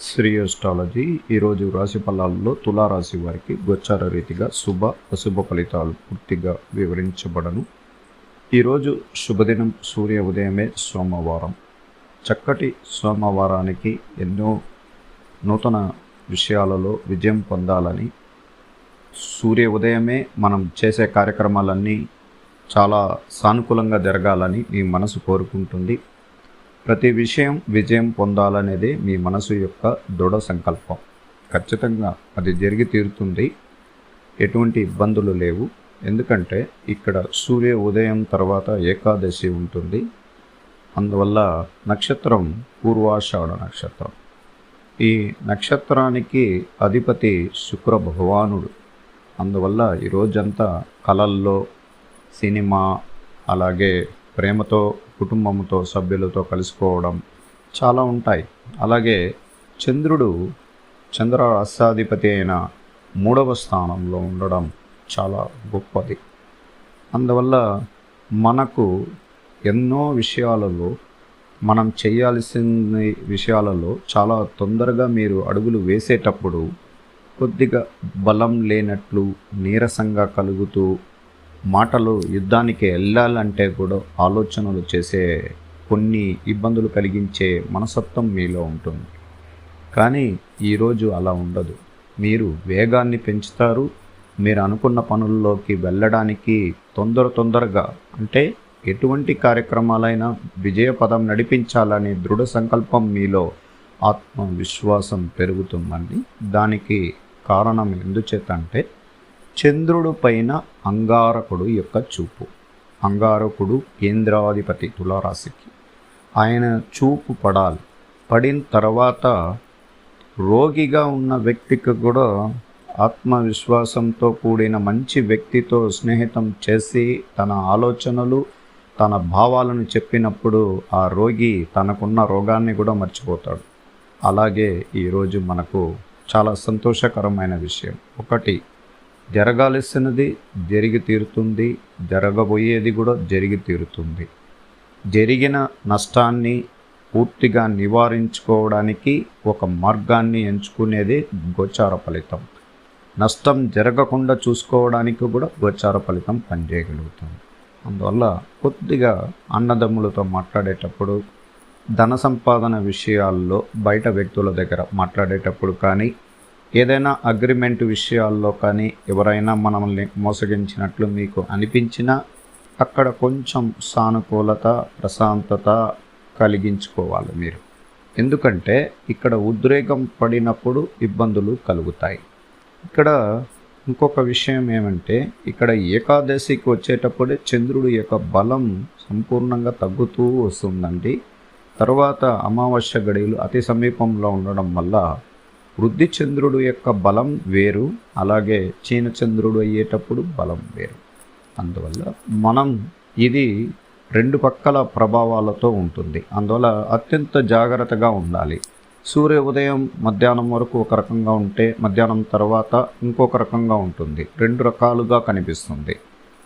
Shri astrology ఈరోజు రాశి ఫలాల్లో తులారాశి వారికి గోచార రీతిగా శుభ అశుభ ఫలితాలు పూర్తిగా వివరించబడను. ఈరోజు శుభదినం సూర్య ఉదయమే సోమవారం. చక్కటి సోమవారానికి ఎన్నో నూతన విషయాలలో విజయం పొందాలని సూర్య ఉదయమే మనం చేసే కార్యక్రమాలన్నీ చాలా సానుకూలంగా జరగాలని మీ మనసు కోరుకుంటుంది. ప్రతి విషయం విజయం పొందాలనేది మీ మనసు యొక్క దృఢ సంకల్పం. ఖచ్చితంగా అది జరిగి తీరుతుంది. ఎటువంటి ఇబ్బందులు లేవు. ఎందుకంటే ఇక్కడ సూర్య ఉదయం తర్వాత ఏకాదశి ఉంటుంది. అందువల్ల నక్షత్రం పూర్వాషాఢ నక్షత్రం. ఈ నక్షత్రానికి అధిపతి శుక్ర భగవానుడు. అందువల్ల ఈ రోజంతా కళల్లో సినిమా అలాగే ప్రేమతో కుటుంబంతో సభ్యులతో కలుసుకోవడం చాలా ఉంటాయి. అలాగే చంద్రుడు చంద్ర రాష్ట్రాధిపతి అయిన మూడవ స్థానంలో ఉండడం చాలా గొప్పది. అందువల్ల మనకు ఎన్నో విషయాలలో మనం చేయాల్సిన విషయాలలో చాలా తొందరగా మీరు అడుగులు వేసేటప్పుడు కొద్దిగా బలం లేనట్లు నీరసంగా కలుగుతూ మాటలు యుద్ధానికి వెళ్ళాలంటే కూడా ఆలోచనలు చేసే కొన్ని ఇబ్బందులు కలిగించే మనసత్వం మీలో ఉంటుంది. కానీ ఈరోజు అలా ఉండదు. మీరు వేగాన్ని పెంచుతారు. మీరు అనుకున్న పనుల్లోకి వెళ్ళడానికి తొందర తొందరగా అంటే ఎటువంటి కార్యక్రమాలైనా విజయపదం నడిపించాలనే దృఢ సంకల్పం మీలో ఆత్మవిశ్వాసం పెరుగుతుందండి. దానికి కారణం ఎందుచేత అంటే చంద్రుడు పైన అంగారకుడు యొక్క చూపు. అంగారకుడు కేంద్రాధిపతి తులారాశికి. ఆయన చూపు పడాలి. పడిన తర్వాత రోగిగా ఉన్న వ్యక్తికి కూడా ఆత్మవిశ్వాసంతో కూడిన మంచి వ్యక్తితో స్నేహితం చేసి తన ఆలోచనలు తన భావాలను చెప్పినప్పుడు ఆ రోగి తనకున్న రోగాన్ని కూడా మర్చిపోతాడు. అలాగే ఈరోజు మనకు చాలా సంతోషకరమైన విషయం. ఒకటి జరగాల్సినది జరిగి తీరుతుంది జరగబోయేది కూడా జరిగి తీరుతుంది. జరిగిన నష్టాన్ని పూర్తిగా నివారించుకోవడానికి ఒక మార్గాన్ని ఎంచుకునేది గోచార ఫలితం. నష్టం జరగకుండా చూసుకోవడానికి కూడా గోచార ఫలితం పనిచేయగలుగుతుంది అందువల్ల కొద్దిగా అన్నదమ్ములతో మాట్లాడేటప్పుడు ధన సంపాదన విషయాల్లో బయట వ్యక్తుల దగ్గర మాట్లాడేటప్పుడు కానీ ఏదైనా అగ్రిమెంట్ విషయాల్లో కానీ ఎవరైనా మనల్ని మోసగించినట్లు మీకు అనిపించినా అక్కడ కొంచెం సానుకూలత ప్రశాంతత కలిగించుకోవాలి మీరు. ఎందుకంటే ఇక్కడ ఉద్రేకం పడినప్పుడు ఇబ్బందులు కలుగుతాయి. ఇక్కడ ఇంకొక విషయం ఏమంటే ఇక్కడ ఏకాదశికి వచ్చేటప్పుడే చంద్రుడి యొక్క బలం సంపూర్ణంగా తగ్గుతూ వస్తుందండి. తర్వాత అమావాస్య గడియలు అతి సమీపంలో ఉండడం వల్ల వృద్ధి చంద్రుడు యొక్క బలం వేరు అలాగే చంద్రుడు అయ్యేటప్పుడు బలం వేరు. అందువల్ల మనం ఇది రెండు పక్కల ప్రభావాలతో ఉంటుంది. అందువల్ల అత్యంత జాగ్రత్తగా ఉండాలి. సూర్య ఉదయం మధ్యాహ్నం వరకు ఒక రకంగా ఉంటే మధ్యాహ్నం తర్వాత ఇంకొక రకంగా ఉంటుంది. రెండు రకాలుగా కనిపిస్తుంది.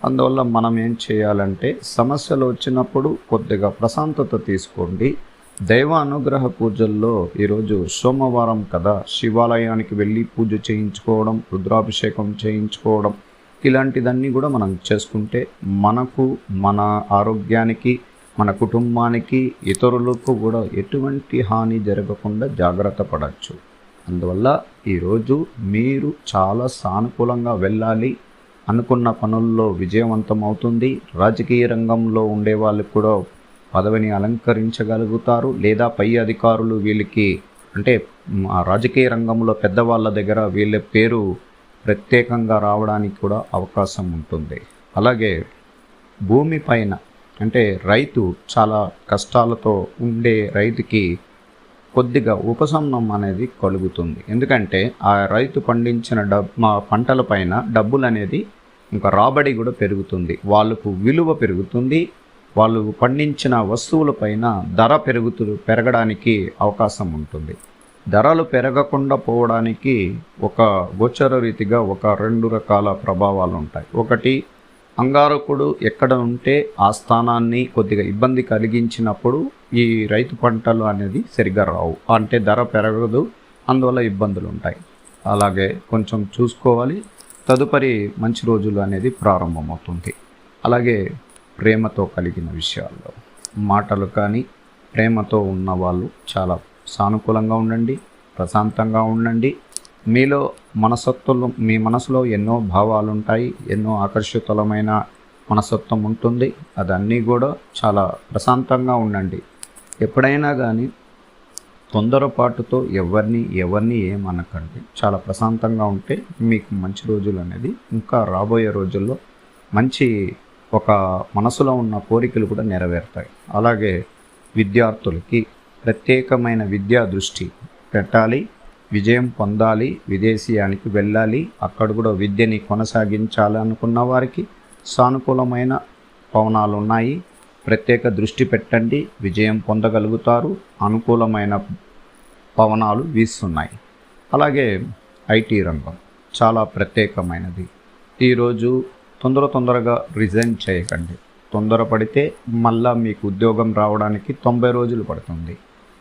అందువల్ల మనం ఏం చేయాలంటే సమస్యలు వచ్చినప్పుడు కొద్దిగా ప్రశాంతత తీసుకోండి. దైవ అనుగ్రహ పూజల్లో ఈరోజు సోమవారం కదా శివాలయానికి వెళ్ళి పూజ చేయించుకోవడం రుద్రాభిషేకం చేయించుకోవడం ఇలాంటిదన్నీ కూడా మనం చేసుకుంటే మనకు మన ఆరోగ్యానికి మన కుటుంబానికి ఇతరులకు కూడా ఎటువంటి హాని జరగకుండా జాగ్రత్త పడవచ్చు అందువల్ల ఈరోజు మీరు చాలా సానుకూలంగా వెళ్ళాలి అనుకున్న పనుల్లో విజయవంతం అవుతుంది రాజకీయ రంగంలో ఉండే వాళ్ళకి కూడా పదవిని అలంకరించగలుగుతారు లేదా పై అధికారులు వీళ్ళకి అంటే రాజకీయ రంగంలో పెద్దవాళ్ళ దగ్గర వీళ్ళ పేరు ప్రత్యేకంగా రావడానికి కూడా అవకాశం ఉంటుంది. అలాగే భూమి పైన అంటే రైతు చాలా కష్టాలతో ఉండే రైతుకి కొద్దిగా ఉపశమనం అనేది కలుగుతుంది. ఎందుకంటే ఆ రైతు పండించిన డబ్ పంటల పైన డబ్బులు అనేది ఇంకా రాబడి కూడా పెరుగుతుంది. వాళ్ళకు విలువ పెరుగుతుంది. వాళ్ళు పండించిన వస్తువులపైన ధర పెరుగుతూ పెరగడానికి అవకాశం ఉంటుంది. ధరలు పెరగకుండా పోవడానికి ఒక గోచర రీతిగా ఒక రెండు రకాల ప్రభావాలు ఉంటాయి. ఒకటి అంగారకుడు ఎక్కడ ఉంటే ఆ స్థానాన్ని కొద్దిగా ఇబ్బంది కలిగించినప్పుడు ఈ రైతు పంటలు అనేది సరిగ్గా రావు. అంటే ధర పెరగదు అందువల్ల ఇబ్బందులు ఉంటాయి. అలాగే కొంచెం చూసుకోవాలి. తదుపరి మంచి రోజులు అనేది ప్రారంభమవుతుంది. అలాగే ప్రేమతో కలిగిన విషయాల్లో. మాటలు కానీ ప్రేమతో ఉన్నవాళ్ళు చాలా సానుకూలంగా ఉండండి ప్రశాంతంగా ఉండండి. మీలో మనసత్వంలో మీ మనసులో ఎన్నో భావాలు ఉంటాయి ఎన్నో ఆకర్షితులమైన మనసత్వం ఉంటుంది. అదన్నీ కూడా చాలా ప్రశాంతంగా ఉండండి. ఎప్పుడైనా కానీ తొందరపాటుతో ఎవరిని ఎవరిని ఏమనకండి. చాలా ప్రశాంతంగా ఉంటే మీకు మంచి రోజులు అనేది ఇంకా రాబోయే రోజుల్లో మంచి ఒక మనసులో ఉన్న కోరికలు కూడా నెరవేరుతాయి. అలాగే విద్యార్థులకి ప్రత్యేకమైన విద్యా దృష్టి పెట్టాలి విజయం పొందాలి విదేశీయానికి వెళ్ళాలి అక్కడ కూడా విద్యని కొనసాగించాలి అనుకున్న వారికి సానుకూలమైన పవనాలు ఉన్నాయి. ప్రత్యేక దృష్టి పెట్టండి విజయం పొందగలుగుతారు అనుకూలమైన పవనాలు వీస్తున్నాయి. అలాగే ఐటీ రంగం చాలా ప్రత్యేకమైనది. ఈరోజు తొందర తొందరగా రిజైన్ చేయకండి. తొందరపడితే మళ్ళా మీకు ఉద్యోగం రావడానికి తొంభై రోజులు పడుతుంది.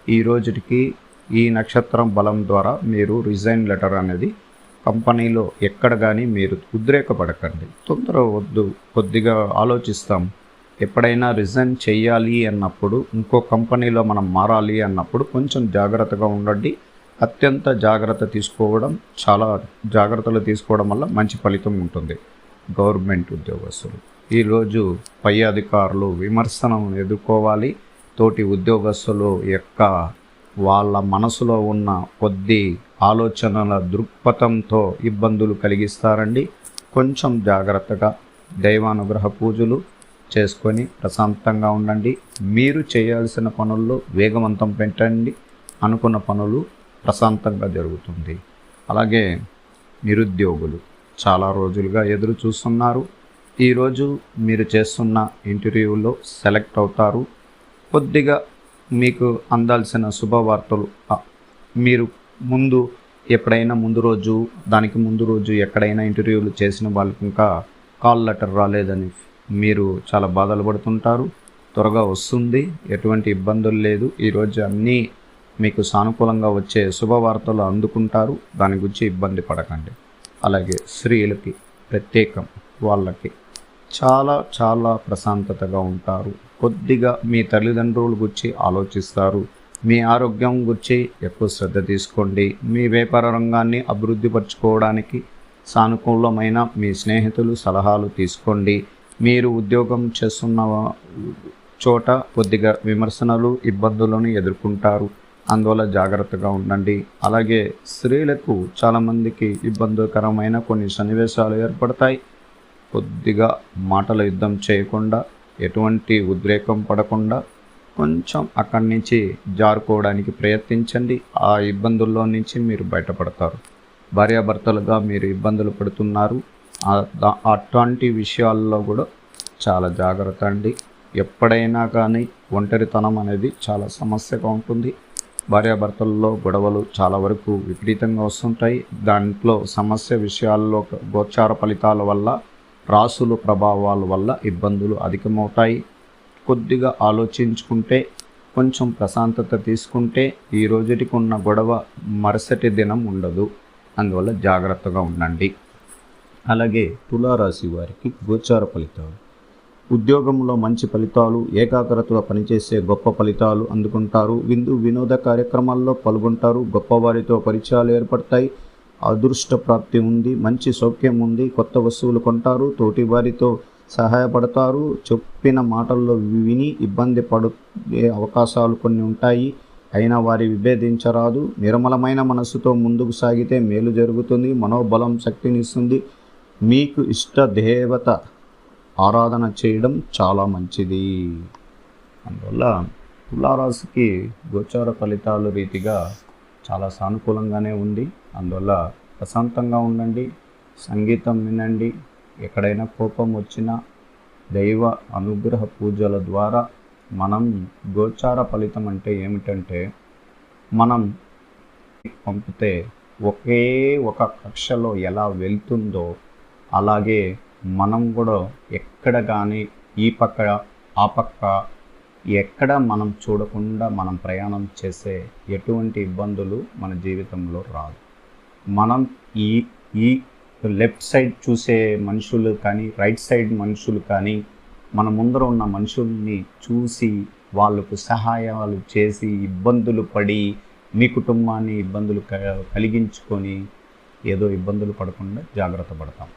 ఈ రోజుకి ఈ నక్షత్రం బలం ద్వారా మీరు రిజైన్ లెటర్ అనేది కంపెనీలో ఎక్కడ కానీ మీరు ఉద్రేకపడకండి. తొందర వద్దు కొద్దిగా ఆలోచిస్తాం. ఎప్పుడైనా రిజైన్ చేయాలి అన్నప్పుడు ఇంకో కంపెనీలో మనం మారాలి అన్నప్పుడు కొంచెం జాగ్రత్తగా ఉండండి. అత్యంత జాగ్రత్త తీసుకోవడం చాలా జాగ్రత్తలు తీసుకోవడం వల్ల మంచి ఫలితం ఉంటుంది. గవర్నమెంట్ ఉద్యోగస్తులు. ఈరోజు పై అధికారులు విమర్శనం ఎదుర్కోవాలి. తోటి ఉద్యోగస్తులు యొక్క వాళ్ళ మనసులో ఉన్న కొద్ది ఆలోచనల దృక్పథంతో ఇబ్బందులు కలిగిస్తారండి. కొంచెం జాగ్రత్తగా దైవానుగ్రహ పూజలు చేసుకొని ప్రశాంతంగా ఉండండి. మీరు చేయాల్సిన పనుల్లో వేగవంతం పెట్టండి. అనుకున్న పనులు ప్రశాంతంగా జరుగుతుంది. అలాగే నిరుద్యోగులు. చాలా రోజులుగా ఎదురు చూస్తున్నారు. ఈరోజు మీరు చేస్తున్న ఇంటర్వ్యూలో సెలెక్ట్ అవుతారు. కొద్దిగా మీకు అందాల్సిన శుభవార్తలు మీరు ముందు ఎప్పుడైనా ముందు రోజు దానికి ముందు రోజు ఎక్కడైనా ఇంటర్వ్యూలు చేసిన వాళ్ళకి ఇంకా కాల్ లెటర్ రాలేదని మీరు చాలా బాధలు పడుతుంటారు. త్వరగా వస్తుంది ఎటువంటి ఇబ్బందులు లేదు. ఈరోజు అన్నీ మీకు సానుకూలంగా వచ్చే శుభవార్తలు అందుకుంటారు. దాని గురించి ఇబ్బంది పడకండి. అలాగే స్త్రీలకి ప్రత్యేకం వాళ్ళకి చాలా చాలా ప్రశాంతతగా ఉంటారు. కొద్దిగా మీ తల్లిదండ్రుల గురించి ఆలోచిస్తారు. మీ ఆరోగ్యం గురించి ఎక్కువ శ్రద్ధ తీసుకోండి. మీ వ్యాపార రంగాన్ని అభివృద్ధి పరచుకోవడానికి సానుకూలమైన మీ స్నేహితులు సలహాలు తీసుకోండి. మీరు ఉద్యోగం చేస్తున్న చోట కొద్దిగా విమర్శనలు ఇబ్బందులను ఎదుర్కొంటారు. అందువల్ల జాగ్రత్తగా ఉండండి. అలాగే స్త్రీలకు చాలామందికి ఇబ్బందికరమైన కొన్ని సన్నివేశాలు ఏర్పడతాయి. కొద్దిగా మాటల యుద్ధం చేయకుండా ఎటువంటి ఉద్రేకం పడకుండా కొంచెం అక్కడి నుంచి జారుకోవడానికి ప్రయత్నించండి. ఆ ఇబ్బందుల్లో నుంచి మీరు బయటపడతారు. భార్యాభర్తలుగా మీరు ఇబ్బందులు పడుతున్నారు. అటువంటి విషయాల్లో కూడా చాలా జాగ్రత్త అండి. ఎప్పుడైనా కానీ ఒంటరితనం అనేది చాలా సమస్యగా ఉంటుంది. భార్యాభర్తల్లో గొడవలు చాలా వరకు విపరీతంగా వస్తుంటాయి. దాంట్లో సమస్య విషయాల్లో గోచార ఫలితాల వల్ల రాసుల ప్రభావాల వల్ల ఇబ్బందులు అధికమవుతాయి. కొద్దిగా ఆలోచించుకుంటే కొంచెం ప్రశాంతత తీసుకుంటే ఈ రోజుటికి ఉన్న గొడవ మరుసటి దినం ఉండదు. అందువల్ల జాగ్రత్తగా ఉండండి. అలాగే తులారాశి వారికి గోచార ఫలితాలు. ఉద్యోగంలో మంచి ఫలితాలు ఏకాగ్రతలో పనిచేసే గొప్ప ఫలితాలు అందుకుంటారు. విందు వినోద కార్యక్రమాల్లో పాల్గొంటారు. గొప్పవారితో పరిచయాలు ఏర్పడతాయి. అదృష్ట ప్రాప్తి ఉంది మంచి సౌఖ్యం ఉంది కొత్త వస్తువులు కొంటారు తోటి వారితో సహాయపడతారు. చెప్పిన మాటల్లో విని ఇబ్బంది పడే అవకాశాలు కొన్ని ఉంటాయి. అయినా వారి విభేదించరాదు. నిర్మలమైన మనస్సుతో ముందుకు సాగితే మేలు జరుగుతుంది మనోబలం శక్తినిస్తుంది మీకు ఇష్ట దేవత ఆరాధన చేయడం చాలా మంచిది. అందువల్ల తులారాశికి గోచార ఫలితాలు రీతిగా చాలా సానుకూలంగానే ఉంది. అందువల్ల ప్రశాంతంగా ఉండండి సంగీతం వినండి. ఎక్కడైనా కోపం వచ్చినా దైవ అనుగ్రహ పూజల ద్వారా మనం గోచార ఫలితం అంటే ఏమిటంటే మనం పంపితే ఒకే ఒక కక్షలో ఎలా వెళ్తుందో అలాగే మనం కూడా ఎక్కడ కానీ ఈ పక్క ఆ పక్క ఎక్కడ మనం చూడకుండా మనం ప్రయాణం చేసే ఎటువంటి ఇబ్బందులు మన జీవితంలో రాదు. మనం ఈ ఈ లెఫ్ట్ సైడ్ చూసే మనుషులు కానీ రైట్ సైడ్ మనుషులు కానీ మన ముందర ఉన్న మనుషుల్ని చూసి వాళ్ళకు సహాయాలు చేసి ఇబ్బందులు పడి మీ కుటుంబాన్ని ఇబ్బందులు క- కలిగించుకొని ఏదో ఇబ్బందులు పడకుండా జాగ్రత్త పడతాం.